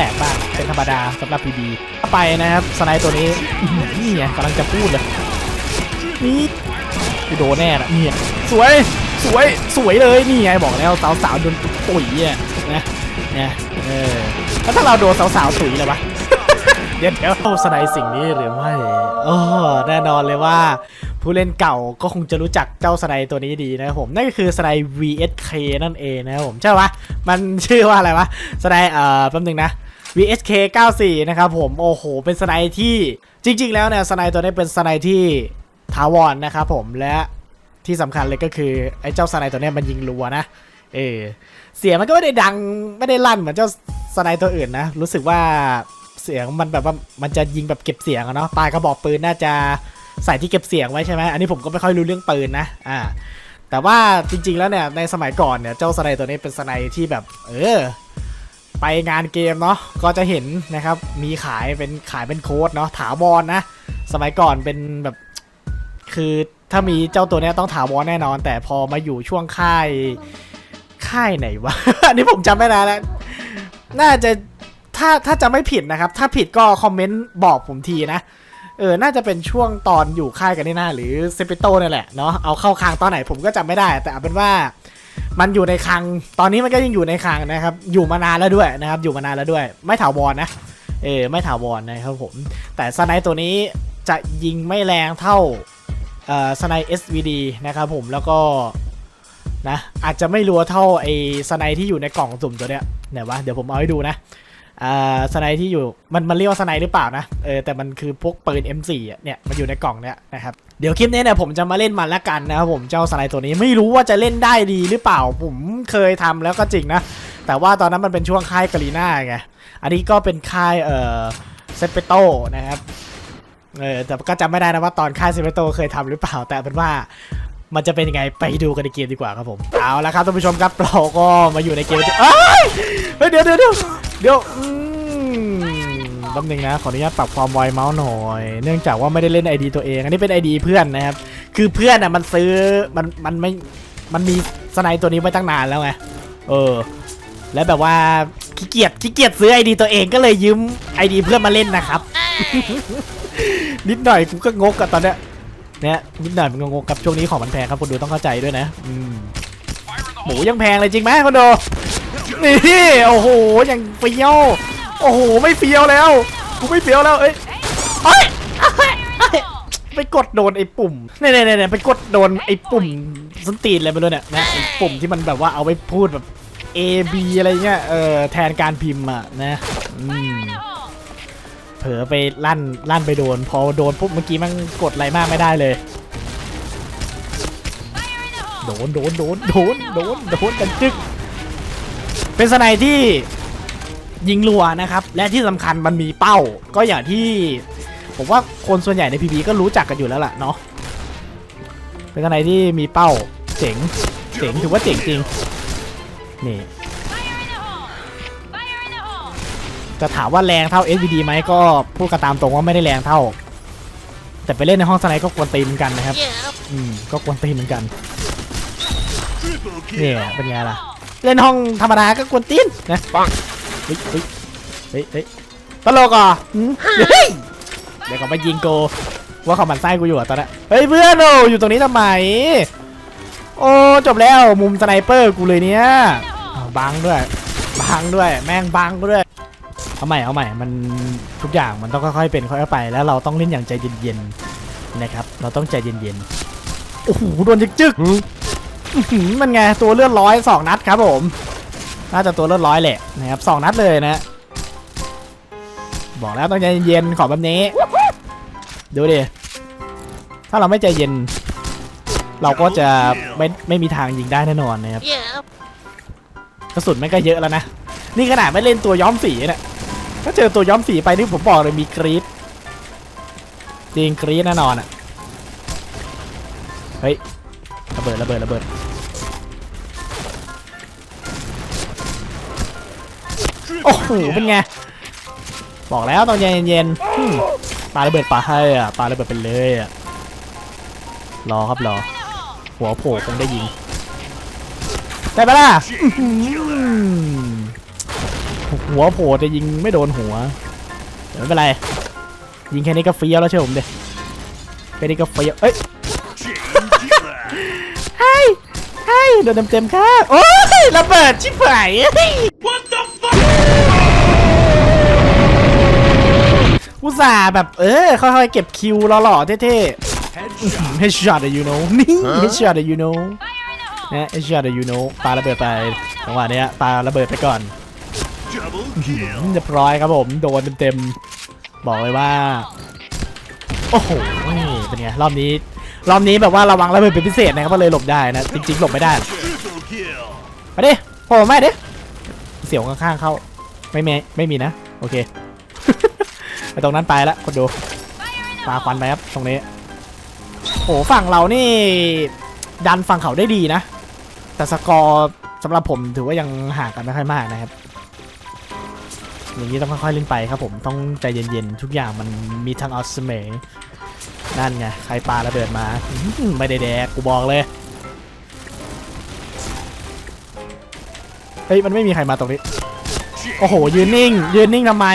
แตกบ้างเป็นธรรมดาสำหรับพีบีไปนะครับสไนด์ตัวนี้นี่ไงกำลังจะพูดเลยนี่กูโดนแน่ละเนี่ยสวยสวยสวยเลยนี่ไงบอกแล้วสาวๆโดนตุ๋ยอะนะเนี่ยเออแล้วถ้าเราโดนสาวๆตุ๋ยเลยวะเดี๋ยวเดี๋ยวเอาสไนด์สิ่งนี้หรือไม่โอ้แน่นอนเลยว่าผู้เล่นเก่าก็คงจะรู้จักเจ้าสไนด์ตัวนี้ดีนะครับผมนั่นก็คือสไนด์ VSK นั่นเองนะครับผมใช่ปะมันชื่อว่าอะไรวะสไนด์เอ่อแป๊บนึงนะ VSK 94 นะครับผม โอ้โห เป็นสไนที่จริง ๆ แล้วเนี่ยสไนด์ตัวนี้เป็นสไนด์ที่ถาวรนนะครับผมและที่สำคัญเลยก็คือ ไอ้เจ้าสไนด์ตัวนี้มันยิงรัวนะ เออเสียงมันก็ไม่ได้ดังไม่ได้ลั่นเหมือนเจ้าสไนด์ตัวอื่นนะ รู้สึกว่าเสียงมันแบบว่ามันจะยิงแบบเก็บเสียงอะเนาะปลายกระบอกปืนน่าจะใส่ที่เก็บเสียงไว้ใช่ไหมอันนี้ผมก็ไม่ค่อยรู้เรื่องปืนนะอ่าแต่ว่าจริง ๆ แล้วเนี่ยในสมัยก่อนเนี่ยเจ้าสไนด์ตัวนี้เป็นสไนด์ที่แบบ เออ ไปงานเกมเนาะก็จะเห็นนะครับมีขายเป็นขายเป็นโค้ดเนาะถาวรนะสมัยก่อนเป็นแบบคือถ้ามีเจ้าตัวเนี้ยต้องถาวรแน่นอน แต่พอมาอยู่ช่วงค่ายค่ายไหนวะ อันนี้ผมจำไม่ได้แล้ว น่าจะถ้าถ้าจะไม่ผิดนะครับ ถ้าผิดก็คอมเมนต์บอกผมทีนะ เออ น่าจะเป็นช่วงตอนอยู่ค่ายกันนี่นาหรือเซปิโตนี่แหละเนาะ เอาเข้าคางตอนไหนผมก็จำไม่ได้ แต่เอาเป็นว่า มันอยู่ในคลัง ตอนนี้มันก็ยังอยู่ในคลังนะครับ อยู่มานานแล้วด้วยนะครับ อยู่มานานแล้วด้วย ไม่ถาวรนะ เออ ไม่ถาวรนะครับผม แต่สไนด์ตัวนี้จะยิงไม่แรงเท่าเอ่อสไนด์ SVD นะครับผม แล้วก็นะ อาจจะไม่รัวเท่าไอ้สไนด์ที่อยู่ในกล่องสุ่มตัวเนี้ย ไหนวะ เดี๋ยวผมเอาให้ดูนะอ่าสไนด์ที่อยู่มันมันเรียกว่าสไนด์หรือเปล่านะเออแต่มันคือพวกปืน M4 อะเนี่ยมันอยู่ในกล่องเนี้ยนะครับ เดี๋ยวคลิปนี้เนี่ยผมจะมาเล่นมันละกันนะครับผมเจ้าสไนด์ตัวนี้ไม่รู้ว่าจะเล่นได้ดีหรือเปล่าผมเคยทำแล้วก็จริงนะ แต่ว่าตอนนั้นมันเป็นช่วงค่ายกาลีน่าไงอันนี้ก็เป็นค่ายเอ่อเซเปโตนะครับเออแต่ก็จำไม่ได้นะว่าตอนค่ายเซเปโตเคยทำหรือเปล่า แต่เป็นว่ามันจะเป็นยังไงไปดูกันในเกมดีกว่าครับผมเอาละครับท่านผู้ชมครับเราก็มาอยู่ในเกมเอ้ยเฮ้ยเดี๋ยวเดี๋ยวเดี๋ยวเดี๋ยว แป๊บนึงนะ ขออนุญาตปรับความไวเมาส์หน่อย เนื่องจากว่าไม่ได้เล่น ID ตัวเอง อันนี้เป็น ID เพื่อนนะครับ คือเพื่อนอะมันซื้อ มัน มันไม่ มันมีสไนตัวนี้ไว้ตั้งนานแล้วไง เออ แล้วแบบว่าขี้เกียจ ขี้เกียจซื้อ ID ตัวเองก็เลยยืม ID เพื่อนมาเล่นนะครับ นิดหน่อยกูก็งกกับตอนเนี้ยเนี่ยนิดหน่อยมันงงกับช่วงนี้ของมันแพงครับคนดูต้องเข้าใจด้วยนะอืมหมูยังแพงเลยจริงไหมคนดูนี่ โอ้โห ยังเฟี้ยว โอ้โหไม่เฟี้ยวแล้วกูไม่เฟี้ยวแล้วเอ้ยเอ้ยเอ้ไปกดโดนไอ้ปุ่มเนี่ยเนี่ยเนี่ยไปกดโดนไอ้ปุ่มส้นตีนอะไรไม่รู้เนี่ยนะไอ้ปุ่มที่มันแบบว่าเอาไปพูดแบบ A B อะไรเงี้ยเออแทนการพิมพ์อะนะเผลอไปลั่นลั่นไปโดน พอโดนปุ๊บเมื่อกี้มันกดอะไรมากไม่ได้เลยโดนโดนโดนโดนโดนโดนกันจึกเป็นสไนที่ ยิงรัวนะครับ และที่สำคัญมันมีเป้า ก็อย่างที่ ผมว่าคนส่วนใหญ่ในพีบีก็รู้จักกันอยู่แล้วล่ะเนาะเป็นสไนด์ที่มีเป้าเจ๋งเจ๋งถือว่าเจ๋งจริงนี่จะถามว่าแรงเท่า SVD ไหมก็พูดกันตามตรงว่าไม่ได้แรงเท่า แต่ไปเล่นในห้องสไนก็กวนตีนเหมือนกันนะครับ อืมก็กวนตีนเหมือนกันเนี่ยเป็นไงล่ะ เล่นห้องธรรมดาก็กวนตีนนะปัง ฮ้ยเฮ้ยเฮ้ยเฮ้ยตลกอะหืมเฮ้ยเดี๋ยวก็มายิงโกว่าเขาหมันไส้กูอยู่อะตอนนั้นเฮ้ยเพื่อนโออยู่ตรงนี้ทำไมโอ้จบแล้วมุมสไนเปอร์กูเลยเนี่ยอ้าวบังด้วยบังด้วย แม่งบังกูด้วยเอาใหม่เอาใหม่มันทุกอย่างมันต้องค่อยๆเป็นค่อยๆไป แล้วเราต้องเล่นอย่างใจเย็นๆนะครับ เราต้องใจเย็นๆโอ้โหโดนจึกๆอื้อหือมันไงตัวเลือดร้อยสองนัดครับผม น่าจะตัวเลือดร้อยแหละนะครับสองนัดเลยนะ บอกแล้วต้องใจเย็นขอแบบนี้ ดูดิ ถ้าเราไม่ใจเย็น เราก็จะไม่ไม่มีทางยิงได้แน่นอนนะครับกระสุนแม่งก็เยอะแล้วนะ นี่ขนาดไม่เล่นตัวย้อมสีเนี่ยถ้าเจอตัวย้อมสีไปนี่ผมบอกเลยมีกรีดจริงกรีดแน่นอนอะ เฮ้ยระเบิดระเบิดระเบิด โอ้โหเป็นไง บอกแล้วตอนเย็นๆอืมปาระเบิดปาให้อะปาระเบิดไปเลยอะรอครับรอ หัวโผล่คงได้ยิงได้ปะล่ะอื้อหือหัวโผล่แต่ยิงไม่โดนหัวเดี๋ยวไม่เป็นไร ยิงแค่นี้ก็เฟี้ยวแล้วเชื่อผมดิแค่นี้ก็เฟี้ยวเอ้ยไอ้ไอ้โดนเต็มๆค่ะโอ้ยระเบิดชิบหาย อุตส่าห์แบบเออค่อยๆเก็บคิวหล่อๆเท่ๆ Headshot. headshot that you know นี่ headshot that you know นะ headshot that you know ปาระเบิดไปจังหวะเนี้ยปาระเบิดไปก่อน Double อื kill. มเรียบร้อยครับผมโดนเต็มๆบอกเลยว่า โอ้โหเป็นไงรอบนี้รอบนี้แบบว่าระวังระเบิดเป็นพิเศษนะครับก็เลยหลบได้นะจริงๆหลบไม่ได้ Triple kill. มาดิโผล่มาดิเสียวข้างๆเข้าไม่มีไม่มีนะ โอเคไป ตรงนั้นไปและคนดูปาควันไปครับตรงนี้โหฝั่งเรานี่ ดันฝั่งเขาได้ดีนะ แต่สกอร์สำหรับผมถือว่ายังห่างกันไม่ค่อยมากนะครับอย่างนี้ต้องค่อยๆเล่นไปครับผมต้องใจเย็นๆ ทุกอย่างมันมีทางเอาเสมอนั่นไงใครปาระเบิดมาไม่ได้แดกกูบอกเลยเฮ้ยมันไม่มีใครมาตรงนี้ โอ้โหยืนนิ่ง ยืนนิ่งทำไม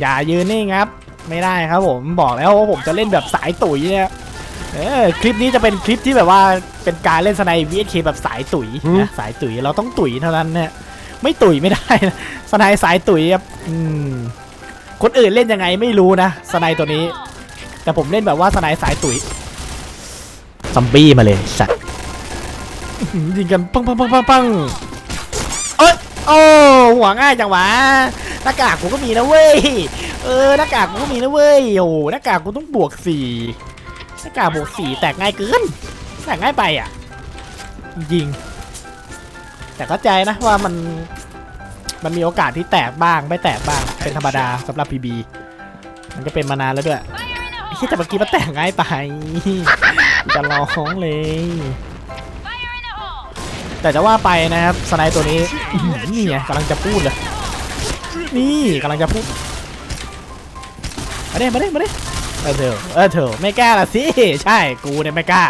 อย่ายืนนิ่งครับ ไม่ได้ครับผมบอกแล้วว่าผมจะเล่นแบบสายตุ๋ยเนี่ยเออคลิปนี้จะเป็นคลิปที่แบบว่าเป็นการเล่นสไนวีเคแบบสายตุ๋ยนะสายตุ๋ยเราต้องตุ๋ยเท่านั้นเนี่ยไม่ตุ๋ยไม่ได้นะสไนสายตุ๋ยครับอืมคนอื่นเล่นยังไงไม่รู้นะสไนตัวนี้ แต่ผมเล่นแบบว่าสไนสายตุ๋ยซอมบี้มาเลยสัตว์อื้อหือยิงกันปังปังปังปังปังเอ้ยโอ้หัวง่ายจังวะ หน้ากากกูก็มีนะเว้ย เออหน้ากากกูก็มีนะเว้ย โอ้โหหน้ากากกูต้องบวกสี่หน้ากากบวกสี่แตกง่ายเกิน แตกง่ายไปอะ ยิง แต่เข้าใจนะว่ามัน มันมีโอกาสที่แตกบ้างไม่แตกบ้าง เป็นธรรมดาสำหรับ PB มันก็เป็นมานานแล้วด้วยแค่แต่เมื่อกี้มันแตกง่ายไป จะร้องเลย แต่จะว่าไปนะครับสไนด์ตัวนี้นี่ไงกำลังจะพูดเลย นี่กำลังจะพูดมาเด้มาเด้มาเด้เออเธอเออเธอไม่กล้าละสิใช่กูเนี่ยไม่กล้า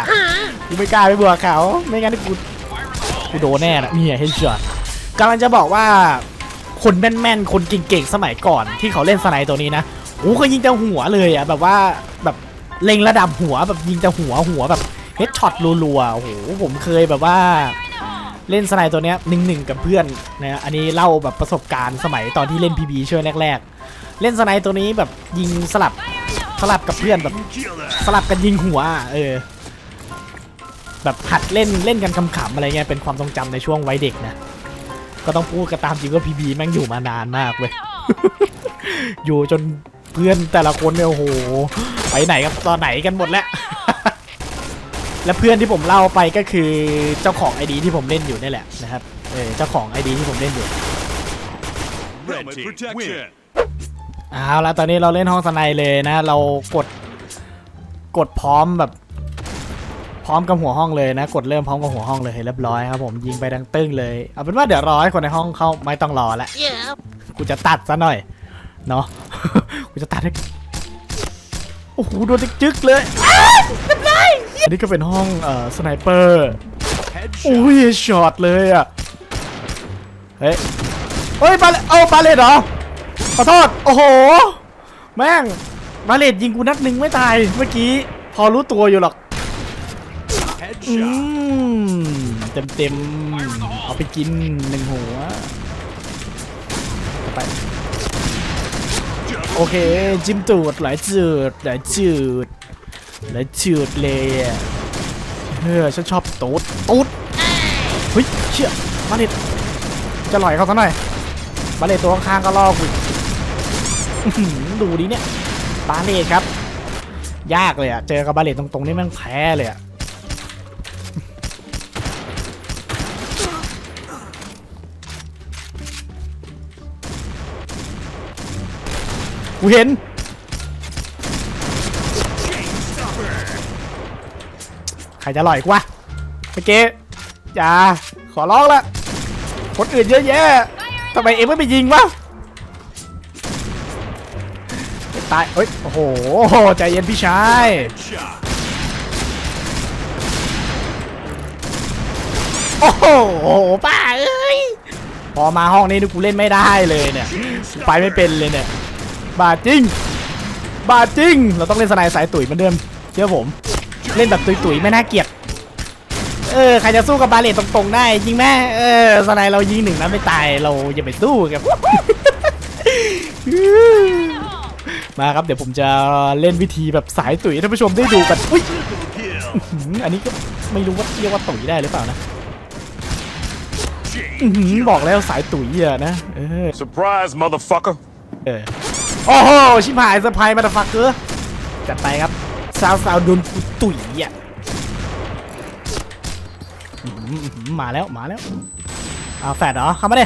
กูไม่กล้าไปบวกเขาไม่งั้นกูกูโดนแน่นะเนี่ยเฮดช็อตกำลังจะบอกว่าคนแม่นๆคนเก่งๆสมัยก่อนที่เขาเล่นสไนตัวนี้นะโอ้เขายิงแต่หัวเลยอะแบบว่าแบบเล็งระดับหัวแบบยิงแต่หัวหัวแบบเฮดช็อตรัวๆโอ้โหผมเคยแบบว่า เล่นสไนด์ตัวเนี้ยหนึ่งหนึ่งกับเพื่อนนะฮะอันนี้เล่าแบบประสบการณ์สมัยตอนที่เล่น PB ช่วงแรกๆ เล่นสไนด์ตัวนี้แบบยิงสลับสลับกับเพื่อนแบบสลับกันยิงหัวเออแบบหัดเล่นเล่นกันขำๆอะไรเงี้ยเป็นความทรงจำในช่วงวัยเด็กนะก็ต้องพูดกันตามจริงว่า PB แม่งอยู่มานานมากเว้ยอยู่จนเพื่อนแต่ละคนเนี่ยโอ้โหไปไหนกันตอนไหนกันหมดแล้ว และเพื่อนที่ผมเล่าไปก็คือเจ้าของไอดีที่ผมเล่นอยู่นี่แหละนะครับเออเจ้าของไอดีที่ผมเล่นอยู่ Red team win. เอาละตอนนี้เราเล่นห้องสไนเลยนะ เรากดกดพร้อมแบบพร้อมกับหัวห้องเลยนะ กดเริ่มพร้อมกับหัวห้องเลยเรียบร้อยครับผมยิงไปดังตึ้งเลยเอาเป็นว่าเดี๋ยวรอให้คนในห้องเข้าไม่ต้องรอแล้วกูจะตัดซะหน่อยเนาะ กูจะตัดให้โอ้โหโดนจึ๊กๆเลยอ้าวเรียบร้ อันนี้ก็เป็นห้องเอ่อสไนเปอร์อุ้ยช็อตเลยอะเฮ้ยเฮ้ยบาเลเอาบาเลตเหรอขอโทษโอ้โห แม่งบาเลตยิงกูนัดหนึ่งไม่ตายเมื่อกี้ พอรู้ตัวอยู่หรอกอืมเต็มเต็มเอาไปกินหนึ่งหัวไปโอเค จิ้มตูดหลายจืดหลายจืด หลายจืดเลยอะเฮ้ยฉันชอบตูดตูดเฮ้ยเชี่ยบาเลตจะหล่อยเขาซะหน่อยบาเลตตัวข้างๆก็ล่อกูอีกอื้อหือดูดิเนี่ยบาเลตครับ ยากเลยอะเจอกับบาเลตตรงๆนี่แม่งแพ้เลยอะกูเห็น ครจะหล่อยกูวะเมื่อกี้อย่าขอร้องละคนอื่นเยอะแยะทำไมเอ็งไม่ไปยิงวะตายเฮ้ยโอ้โหใจเย็นพี่ชายโอ้โหป้าเอ้ยพอมาห้องนี้นี่กูเล่นไม่ได้เลยเนี่ยไปไม่เป็นเลยเนี่ยบาดจริง บาดจริง เราต้องเล่นสไนด์สายตุ๋ยเหมือนเดิมเชื่อผม เล่นแบบตุ๋ยๆไม่น่าเกลียด เออใครจะสู้กับบาเลตตรงๆได้จริงไหมเออสไนด์เรายิงหนึ่งนะไม่ตายเราอย่าไปสู้กับ มาครับเดี๋ยวผมจะเล่นวิธีแบบสายตุ๋ยให้ท่านผู้ชมได้ดูกันอุ้ย Triple kill. หืมอันนี้ก็ไม่รู้ว่าเรียกว่าตุ๋ยได้หรือเปล่านะ Chain อื้อหือ killer. บอกแล้วสายตุ๋ยอะนะเออ Surprise, motherfucker. เออโอ้โหชิบหายเซอร์ไพรส์มาตฟักเกอร์จัดไปครับ สาวสาวๆโดนกูตุ๋ยอะอื้อหืออื้อหือมาแล้วมาแล้วเอาแฟดเหรอเข้ามาดิ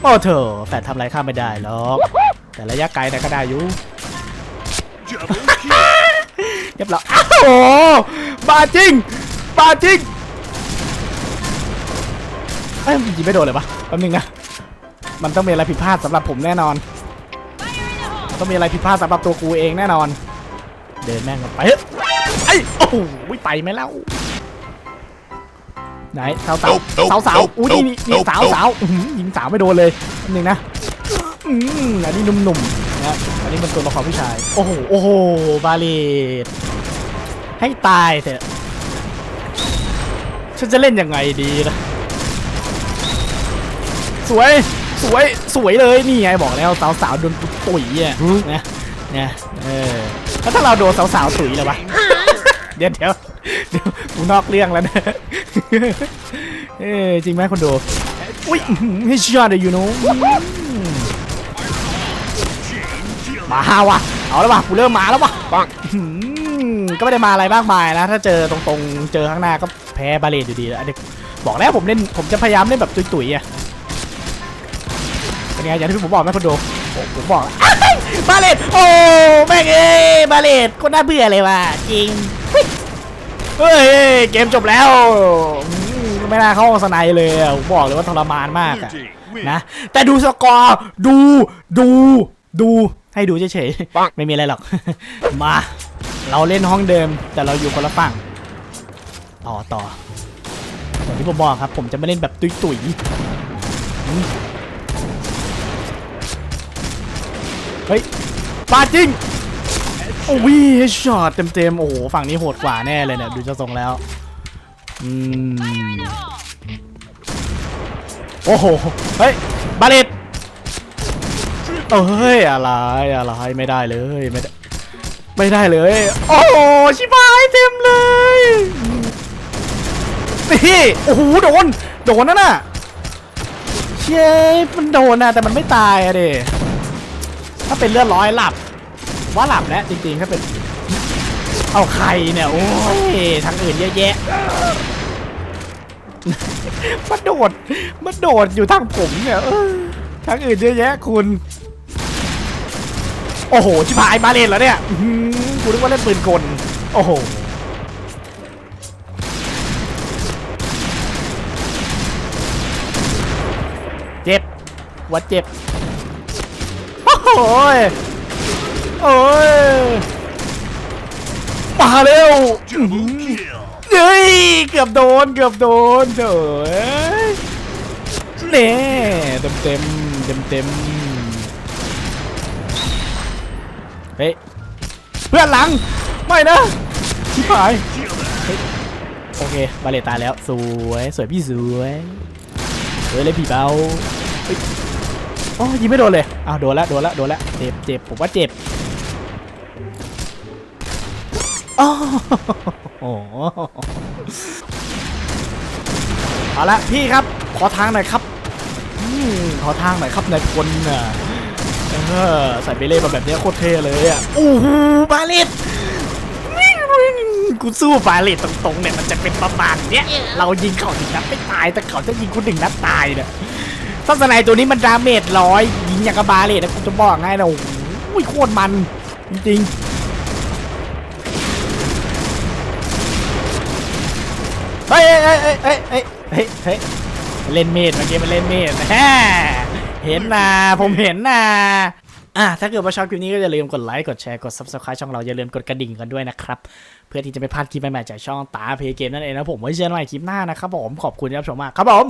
โอ้เถอะแฟดทำอะไรข้ามไม่ได้หรอกแต่ระยะไกลแต่ยก็ได้อยู่ Double kill. เรียบร้อยอ้าวโอ้โหบาจริงบาจริงเอ้ยยิงไม่โดนเลยวะแป๊บนึงนะมันต้องมีอะไรผิดพลาดสำหรับผมแน่นอนมันต้องมีอะไรผิดพลาดสำหรับตัวกูเองแน่นอน เดินแม่งกันไปเฮ้ยไอ้ยโอ้โหไปไหมเล่าไหนสาวสาว Nope, nope, สาวสาว nope, อุ้ยนี่นี่ nope, นี่ nope, สาว nope สาวอื้อหือยิงสาวไม่โดนเลยแป๊บนึงนะอืมอันนี้หนุ่มๆนะอันนี้มันตัวละครผู้ชาย โอ้โหโอ้โหบาเลตให้ตายเถอะฉันจะเล่นยังไงดีนะสวยสวยสวยเลยนี่ไงบอกแล้วสาวๆโดนตุ๋ยอะนะ นะเออแล้วถ้าเราโดนสาวๆตุ๋ยเลยวะเดี๋ยวเดี๋ยวเดี๋ยวกูนอกเรื่องแล้วนะเอ้ยจริงไหมคนดูอุ้ยให้ชอตเลยยูโน่ Chain killer. มาว่ะเอาแล้วว่ะกูเริ่มมาแล้วว่ะปังอืมก็ไม่ได้มาอะไรมากมายนะ ถ้าเจอตรงๆ เจอข้างหน้าก็แพ้บาเลตอยู่ดีแล้วอันนี้บอกแล้วผมเล่นผมจะพยายามเล่นแบบตุ๋ยๆอะเป็นไงอย่างที่ผมบอกไหมคนดูผมผมบอก แล้วอ้ายบาเลตโอ้แม่งเอ้ยบาเลตคนน่าเบื่อเลยว่ะจริงเฮ้ยเกมจบแล้วอืมไม่น่าเข้าสไนด์เลยอะผมบอกเลยว่าทรมานมาก Blue อะ team win. นะแต่ดูสกอร์ดูดูดูให้ดูเฉยปังๆไม่มีอะไรหรอก มา เราเล่นห้องเดิม แต่เราอยู่คนละฝั่งต่อต่ออย่างที่ผมบอกครับ ผมจะไม่เล่นแบบตุยตุยๆอืม เฮ้ยปาดจริง โอ้ยช็อตเต็มๆ โอ้โห ฝั่งนี้โหดกว่าแน่เลยเนี่ย ดูจะทรงแล้ว อืม โอ้โห เฮ้ย บาเลตเอ้ย อะไร อะไร ไม่ได้เลย ไม่ได้ไม่ได้เลย โอ้โห ชิบหายเต็มเลย นี่ โอ้โห โดน โดนนั่นน่ะ เชยมันโดนนะแต่มันไม่ตายอะเด ถ้าเป็นเลือดร้อยหลับ ว่าหลับแล้วจริงๆถ้าเป็น เอาใครเนี่ย โอ้ยทางอื่นเยอะแยะมาโดดมาโดดอยู่ทางผมเนี่ยเออทางอื่นเยอะแยะคุณ โอ้โห ชิบหายมาเล่นแล้วเนี่ยอื้อหือกูนึกว่าเล่นปืนกล โอ้โหเจ็บวัดเจ็บ โอ้โหยโอ้ยมาเร็ว Double kill. เฮ้ย เกือบโดน เกือบโดนเถอะเน่เต็มเต็มเต็มเต็มเฮ้ย เพื่อนหลัง ไม่นะชิบหาย Killer. โอเค บาเลตตายแล้ว สวย สวยพี่สวยสวยเลยพี่เบาเฮ้ย โอ้ยิงไม่โดนเลยอ้าวโดนแล้วโดนแล้วโดนแล้วเจ็บเจ็บผมว่าเจ็บอ้าวโอ้โหเอาละพี่ครับ ขอทางหน่อยครับอขอทางหน่อยครับนายพลน่ะเออใส่เบเล่มาแบบนี้โคตรเท่เลยอะโอ้โหบาเลตกูสู้ฟาเลตตรงๆเนี่ยมันจะเป็นประมาณเนี้ยเรายิงเขาหนึ่งนัดไม่ตายแต่เขาจะยิงกูหนึ่งนัดตายเนี่ย ถ้าสไนตัวนี้มันดาเมจร้อยยิงอย่างกับบาเลตนะกูจะบอกให้นะโอ้โหโคตรมันจริงเฮ้ยเฮ้ยเฮ้ยเฮ้ยเฮ้ยเฮ้ยเฮ้ยเล่นเมดเมื่อกี้มันเล่นเมดแฮเห็นนะผมเห็นนะอะถ้าเกิดว่าชอบคลิปนี้ก็อย่าลืมกดไลค์กดแชร์กด subscribe ช่องเราอย่าลืมกดกระดิ่งกันด้วยนะครับ เพื่อที่จะไม่พลาดคลิปใหม่ๆจากช่องตาเพย์เกมนั่นเองนะผมไว้เจอกันใหม่คลิปหน้านะครับผมขอบคุณที่รับชมมากครับผม